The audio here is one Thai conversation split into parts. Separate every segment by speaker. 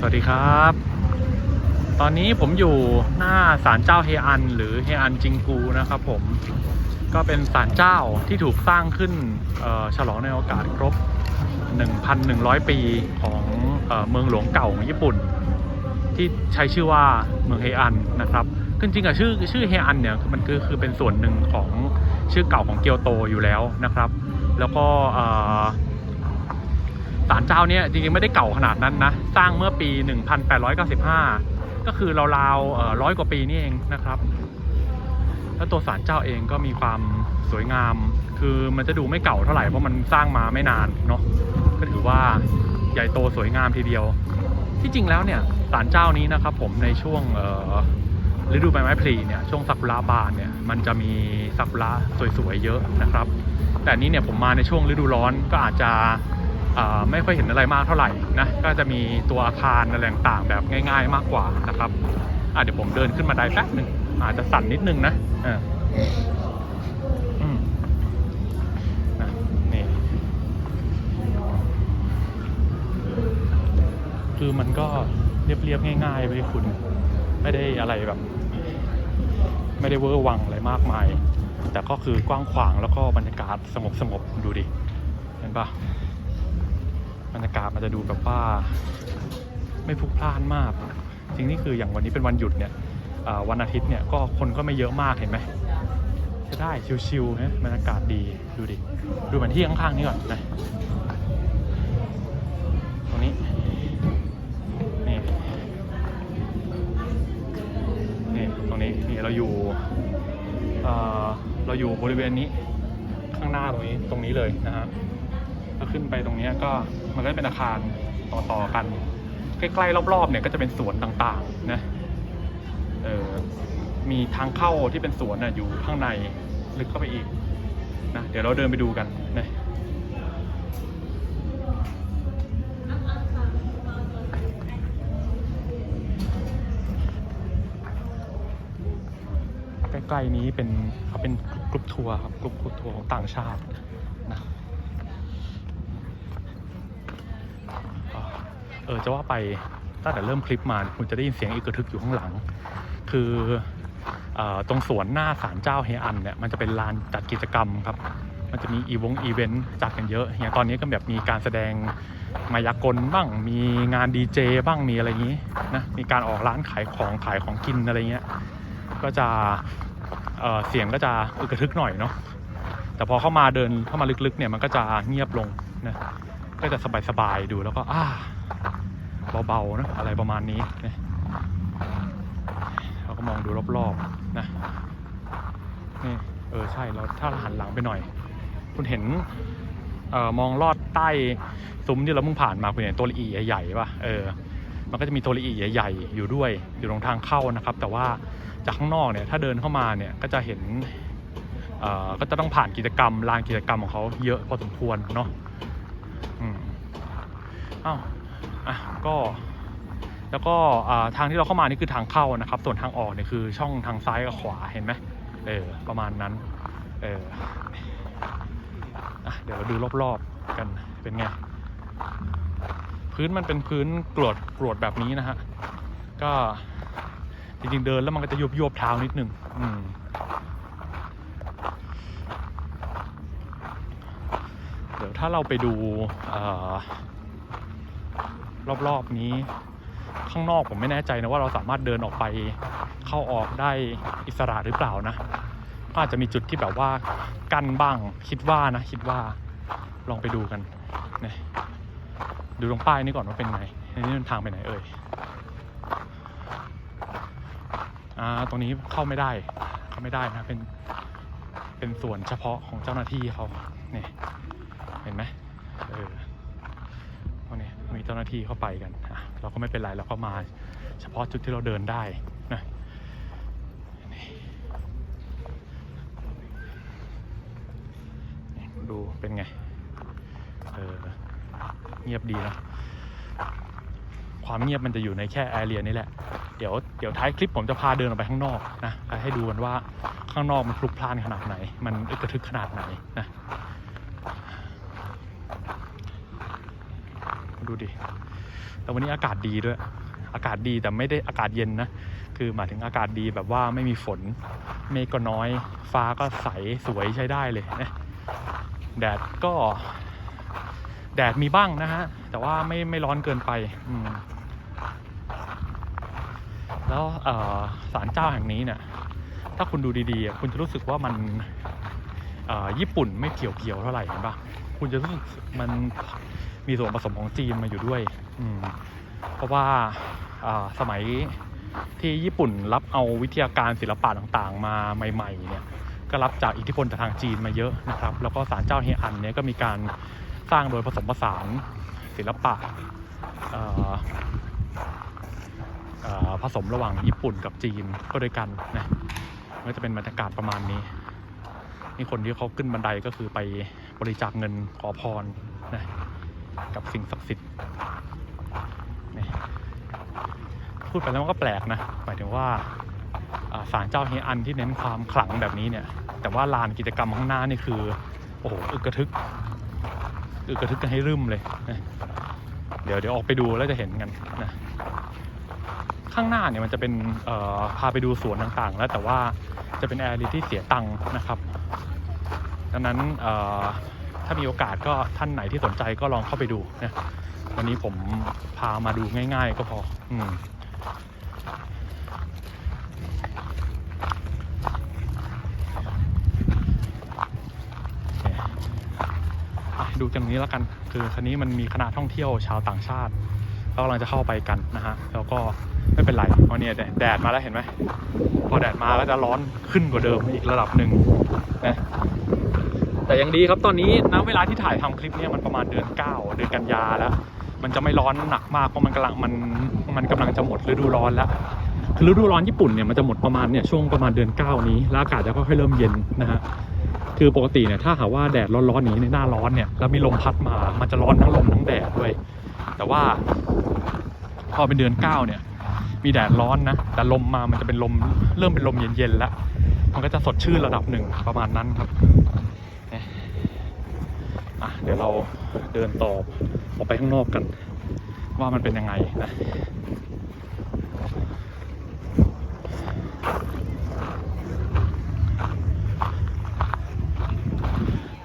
Speaker 1: สวัสดีครับ ตอนนี้ผมอยู่หน้าศาลเจ้าเฮอัน หรือเฮอันจิงกูนะครับผม ก็เป็นศาลเจ้าที่ถูกสร้างขึ้นฉลองในโอกาสครบ 1,100 ปีของเออเมืองหลวงเก่าของญี่ปุ่น ที่ใช้ชื่อว่าเมืองเฮอันนะครับคือจริงๆอะชื่อชื่อเฮอันเนี่ยมันคือคือเป็นส่วนหนึ่งของชื่อเก่าของเกียวโตอยู่แล้วนะครับ แล้วก็ ศาลเจ้าเนี่ยจริงๆไม่ได้เก่าขนาดนั้นนะ สร้างเมื่อปี 1895 ก็คือราวๆร้อยกว่าปีนี่เองนะครับ แล้วตัวศาลเจ้าเองก็มีความสวยงาม คือมันจะดูไม่เก่าเท่าไหร่เพราะมันสร้างมาไม่นานเนาะ ก็ถือว่าใหญ่โตสวยงามทีเดียว ที่จริงแล้วเนี่ยศาลเจ้านี้นะครับผมในช่วงฤดูใบไม้ผลิเนี่ยช่วงซากุระบานเนี่ยมันจะมีซากุระสวยๆเยอะนะครับ แต่นี้เนี่ยผมมาในช่วงฤดูร้อนก็อาจจะ ไม่ค่อยเห็นอะไรมากเท่าไหร่นะ ก็จะมีตัวอาคารอะไรต่างๆแบบง่าย ๆ มากกว่านะครับเดี๋ยวผมเดินขึ้นมาได้แป๊บหนึ่งอาจจะสั่นนิดนึงนะอ่าอืมนะนี่คือมันก็เรียบ ๆ ง่ายๆไปคุณ ไม่ได้อะไรแบบ ไม่ได้เวอร์วังอะไรมากมาย แต่ก็คือกว้างขวางแล้วก็บรรยากาศสงบๆ ดูดิ เห็นปะ รรยากาศมันจะดูแบบว่าไม่พลุกพล่านมาก จริงนี่คืออย่างวันนี้เป็นวันหยุดเนี่ยวันอาทิตย์เนี่ยก็คนก็ไม่เยอะมากเห็นไหมจะได้ชิวๆนะบรรยากาศดีดูดิ ดูเหมือนที่ข้างๆนี่ก่อนนะตรงนี้นี่นี่ตรงนี้นี่เราอยู่เราอยู่บริเวณนี้ข้างหน้าตรงนี้ตรงนี้เลยนะฮะถ้า ขึ้นไปตรงนี้ก็มันก็เป็นอาคารต่อๆกัน ใกล้ๆรอบๆเนี่ยก็จะเป็นสวนต่างๆนะเออมีทางเข้าที่เป็นสวนนะอยู่ข้างในลึกเข้าไปอีกนะเดี๋ยวเราเดินไปดูกันนะใกล้ๆนี้เป็นเขาเป็นกรุ๊ปทัวร์ครับกรุ๊ปกรุ๊ปทัวร์ของต่างชาตินะ เออจะว่าไปตั้งแต่เริ่มคลิปมาคุณจะได้ยินเสียงอีกระทึกอยู่ข้างหลัง คืออตรงสวนหน้าศาลเจ้าเฮอันเนี่ยมันจะเป็นลานจัดกิจกรรมครับ มันจะมีอีวงอีเวนต์จัดกันเยอะอย่างตอนนี้ก็แบบมีการแสดงมายากลบ้าง มีงานดีเจบ้างมีอะไรอย่างนี้นะมีการออกร้านขายของขายของกินอะไรเงี้ยก็จะเเสียงก็จะอึกระทึกหน่อยเนาะแต่พอเข้ามาเดินเข้ามาลึกๆเนี่ยมันก็จะเงียบลงนะก็จะสบายๆดูแล้วก็อ่า เบาๆนะอะไรประมาณนี้นะเราก็มองดูรอบๆนะนี่เออใช่เราถ้าเราหันหลังไปหน่อย คุณเห็นเออมองลอดใต้ซุ้มที่เราเพิ่งผ่านมาคุณเห็นตัวละอีใหญ่ๆป่ะเออมันก็จะมีตัวละอีใหญ่ๆอยู่ด้วยอยู่ตรงทางเข้านะครับ แต่ว่าจากข้างนอกเนี่ยถ้าเดินเข้ามาเนี่ยก็จะเห็นเออก็จะต้องผ่านกิจกรรมลานกิจกรรมของเขาเยอะพอสมควรเนาะอืมอ้าว อะก็ แล้วก็ทางที่เราเข้ามานี่คือทางเข้านะครับ ส่วนทางออกเนี่ยคือช่องทางซ้ายกับขวาเห็นไหมเออประมาณนั้น เออเดี๋ยวเราดูรอบๆกันเป็นไงพื้นมันเป็นพื้นกรวดกรวดแบบนี้นะฮะก็จริงๆเดินแล้วมันก็จะยุบยุบเท้านิดนึงอืมเดี๋ยวถ้าเราไปดูอ รอบๆนี้ ข้างนอกผมไม่แน่ใจนะว่าเราสามารถเดินออกไปเข้าออกได้อิสระหรือเปล่านะอาจจะมีจุดที่แบบว่ากั้นบ้างคิดว่านะ คิดว่าลองไปดูกันนะดูตรงป้ายนี้ก่อนว่าเป็นไงอันนี้มันทางไปไหนเอ่ยอ่าตรงนี้เข้าไม่ได้เข้าไม่ได้นะเป็นเป็นส่วนเฉพาะของเจ้าหน้าที่เขาเนี่ยเห็นไหมเออ พวกนี้มีเจ้า หน้าที่เข้าไปกันเราก็ไม่เป็นไรเราก็มาเฉพาะจุดที่เราเดินได้นะดูเป็นไงเออเงียบดีนะความเงียบมันจะอยู่ในแค่แอเรียนี้แหละ เดี๋ยวเดี๋ยวท้ายคลิปผมจะพาเดินออกไปข้างนอกนะให้ดูกันว่าข้างนอกมันพลุกพล่านขนาดไหน มันอึกระทึกขนาดไหนนะ ดูดิ แต่วันนี้อากาศดีด้วย อากาศดีแต่ไม่ได้อากาศเย็นนะ คือหมายถึงอากาศดีแบบว่าไม่มีฝน เมฆก็น้อย ฟ้าก็ใสสวยใช้ได้เลยนะ แดดก็ แดดมีบ้างนะฮะ แต่ว่าไม่ไม่ร้อนเกินไป อืมแล้วศาลเจ้าแห่งนี้เนี่ยถ้าคุณดูดีๆ คุณจะรู้สึกว่ามันญี่ปุ่นไม่เกี่ยวๆเท่าไหร่เห็นปะคุณจะรู้สึกมัน มีส่วนผสมของจีนมาอยู่ด้วย อืมเพราะว่าสมัยที่ญี่ปุ่นรับเอาวิทยาการศิลปะต่างๆ มาใหม่ ๆ เนี่ยก็รับจากอิทธิพลจากทางจีนมาเยอะนะครับ แล้วก็ศาลเจ้าเฮอันเนี่ยก็มีการสร้างโดยผสมผสานศิลปะผสมระหว่างญี่ปุ่นกับจีนก็ด้วยกันนะก็จะเป็นบรรยากาศประมาณนี้ นี่คนที่เขาขึ้นบันไดก็คือไปบริจาคเงินขอพรนะ กับสิ่งศักดิ์สิทธิ์พูดไปแล้วมันก็แปลกนะหมายถึงว่าอ่าศาลเจ้าเฮอันที่เน้นความขลังแบบนี้เนี่ย แต่ว่าลานกิจกรรมข้างหน้านี่คือโอ้โหอึกกระทึกอึกกระทึกกันให้รึมเลยเดี๋ยวเดี๋ยวออกไปดูแล้วจะเห็นกันนะข้างหน้าเนี่ยมันจะเป็นพาไปดูสวนต่างๆ แล้วแต่ว่าจะเป็นแอร์ที่เสียตังค์นะครับ ดังนั้นอ ถ้ามีโอกาสก็ท่านไหนที่สนใจก็ลองเข้าไปดูนะวันนี้ผมพามาดูง่าย ๆ ก็พออืมดูกันตรงนี้แล้วกัน คือคันนี้มันมีคณะท่องเที่ยวชาวต่างชาติเขากำลังจะเข้าไปกันนะฮะ แล้วก็ไม่เป็นไรเพราะเนี่ยแดดแดดมาแล้วเห็นไหม พอแดดมาแล้วจะร้อนขึ้นกว่าเดิมอีกระดับหนึ่งนะ แต่ยังดีครับตอนนี้ณเวลาที่ถ่ายทำคลิปนี่มันประมาณเดือน 9 เดือนกันยาแล้ว มันจะไม่ร้อนหนักมากเพราะมันกำลังมันมันกำลังจะหมดฤดูร้อนแล้วคือฤดูร้อนญี่ปุ่นเนี่ยมันจะหมดประมาณเนี่ยช่วงประมาณเดือน 9 นี้แล้วอากาศจะค่อยๆเริ่มเย็นนะฮะคือปกติเนี่ยถ้าหากว่าแดดร้อนๆนี้ในหน้าร้อนเนี่ยแล้วมีลมพัดมา มันจะร้อนทั้งลมทั้งแดดด้วย แต่ว่า พอเป็นเดือนเก้าเนี่ย มีแดดร้อนนะแต่ลมมามันจะเป็นลมเริ่มเป็นลมเย็นๆแล้วมันก็จะสดชื่นระดับหนึ่งประมาณนั้นครับ อะเดี๋ยวเราเดินต่อออกไปข้างนอกกัน ว่ามันเป็นยังไงนะ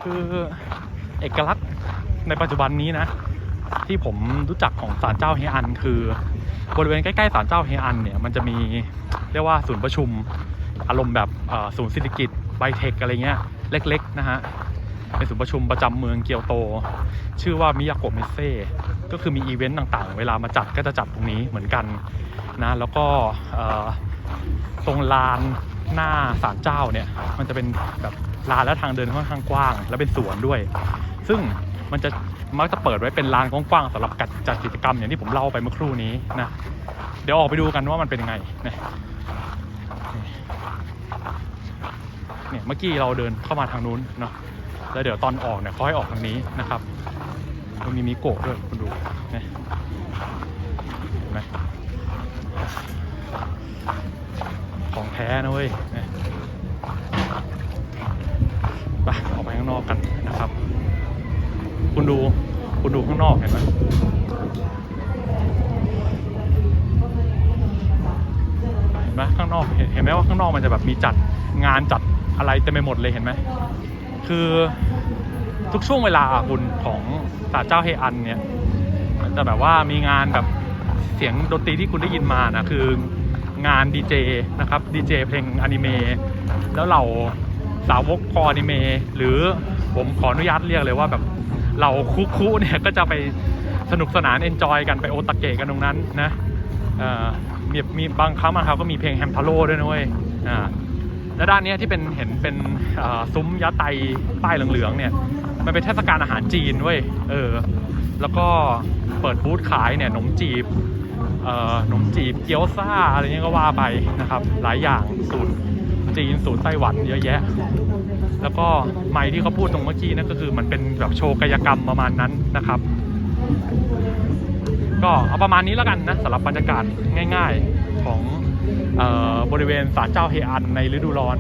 Speaker 1: คือเอกลักษณ์ในปัจจุบันนี้นะ ที่ผมรู้จักของศาลเจ้าเฮอัน คือบริเวณใกล้ๆศาลเจ้าเฮอันเนี่ยมันจะมีเรียกว่าศูนย์ประชุมอารมณ์แบบศูนย์เศรษฐกิจไบเทคอะไรเงี้ยเล็กๆนะฮะ เป็นศูนย์ประชุมประจำเมืองเกียวโต ชื่อว่ามิยาโกะเมเซ่ก็คือมีอีเวนต์ต่างๆ เวลามาจัดก็จะจัดตรงนี้เหมือนกันนะแล้วก็ตรงลานหน้าศาลเจ้าเนี่ยมันจะเป็นแบบลานและทางเดินค่อนข้างกว้าง แล้วเป็นสวนด้วย ซึ่งมันจะมักจะเปิดไว้เป็นลานกว้างๆสำหรับจัดจัดกิจกรรมอย่างที่ผมเล่าไปเมื่อครู่นี้นะเดี๋ยวออกไปดูกันว่ามันเป็นยังไงนะเนี่ยเมื่อกี้เราเดินเข้ามาทางนู้นเนาะ แล้วเดี๋ยวตอนออกเนี่ยเขาให้ออกทางนี้นะครับตรงนี้มีโกะด้วยคุณดูนะเห็นไหมของแท้นะเว้ยนะไปออกไปข้างนอกกันนะครับ คุณดูคุณดูข้างนอกเห็นไหมเห็นไหมข้างนอกเห็นไหมว่าข้างนอกมันจะแบบมีจัดงานจัดอะไรเต็มไปหมดเลยเห็นไหม คือทุกช่วงเวลาคุณของศาลเจ้าเฮอันเนี่ยมันจะแบบว่ามีงานแบบเสียงดนตรีที่คุณได้ยินมานะคืองานดีเจนะครับดีเจเพลงอนิเมะแล้วเราสาวกคออนิเมะหรือผมขออนุญาตเรียกเลยว่าแบบเราคุคุเนี่ยก็จะไปสนุกสนานเอนจอยกันไปโอตาเกะกันตรงนั้นนะเอ่อมีมีบางครั้งบางคราวก็มีเพลงแฮมทาโร่ด้วยนะเว้ยอ่า แล้วด้านนี้ที่เป็นเห็นเป็นซุ้มยะไตป้ายเหลืองๆเนี่ยมันเป็นเทศกาลอาหารจีนเว้ยเออ แล้วก็เปิดบูธขายเนี่ยขนมจีบเอ่อขนมจีบเกี๊ยวซ่าอะไรเงี้ยก็ว่าไปนะครับ หลายอย่างสูตรจีนสูตรไต้หวันเยอะแยะ แล้วก็ไม้ที่เขาพูดตรงเมื่อกี้นั่นก็คือมันเป็นแบบโชว์กายกรรมประมาณนั้นนะครับ ก็เอาประมาณนี้แล้วกันนะสำหรับบรรยากาศง่าย ๆของ บริเวณศาลเจ้าเฮอันในฤดูร้อน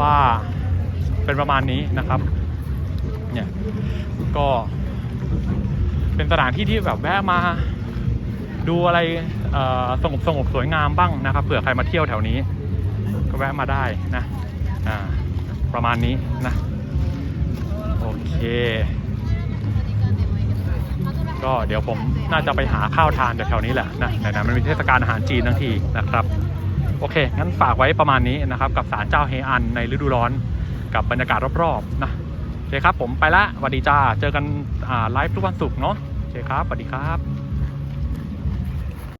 Speaker 1: ว่าเป็นประมาณนี้นะครับเนี่ยก็เป็นสถานที่ที่แบบแวะมาดูอะไรสงบสงบสวยงามบ้างนะครับเผื่อใครมาเที่ยวแถวนี้ ก็แวะมาได้นะประมาณนี้นะโอเค ก็เดี๋ยวผมน่าจะไปหาข้าวทานแถวๆนี้แหละนะไหนๆมันมีเทศกาลอาหารจีนทั้งทีนะครับ โอเค งั้นฝากไว้ประมาณนี้นะครับ กับศาลเจ้าเฮอันในฤดูร้อนกับบรรยากาศรอบๆนะโอเคครับผมไปละสวัสดีจ้า เจอกันไลฟ์ทุกวันศุกร์เนาะโอเคครับสวัสดีครับ